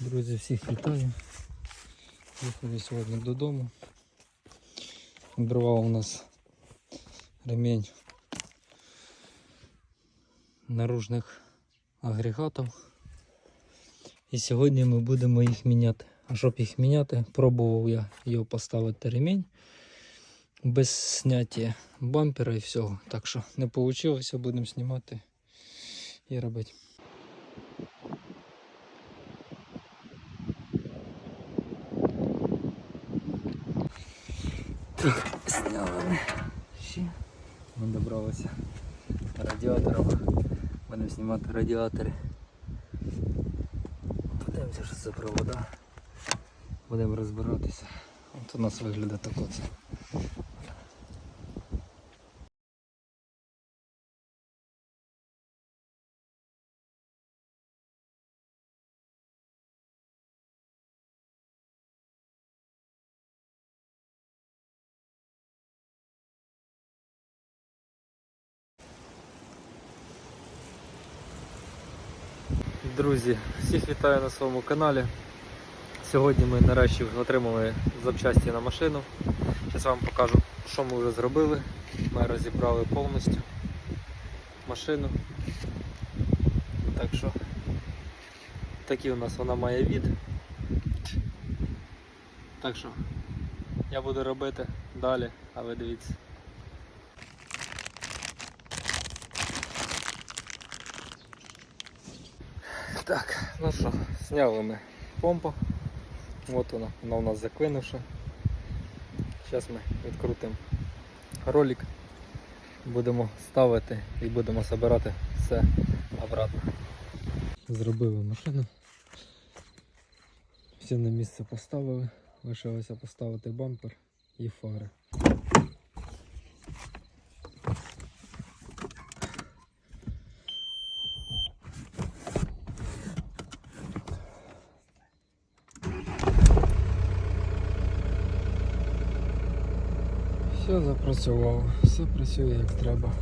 Друзі, всіх вітаю. Їхали сьогодні додому. Обривав у нас ремінь наружних агрегатів. І сьогодні ми будемо їх міняти. А щоб їх міняти, пробував я його поставити ремінь без зняття бампера і всього. Так що не вийшло, будемо знімати і робити. Так, сняли. ще. Ми добралися радіатором. Будемо знімати радіатори. Подивимося, що це провода. Будемо розбиратися. От у нас виглядає так оце. Друзі, всіх вітаю на своєму каналі. Сьогодні ми нарешті отримали запчасті на машину. Зараз вам покажу, що ми вже зробили. Ми розібрали повністю машину. Так що такий у нас вона має від. Так що я буду робити далі, а ви дивіться. Так, ну що, зняли ми помпу. От вона, вона у нас заклинивша. Зараз ми відкрутимо ролик, будемо ставити і будемо збирати все обратно. Зробили машину. Все на місце поставили, лишилося поставити бампер і фари. Все запрацювало, все працює як треба.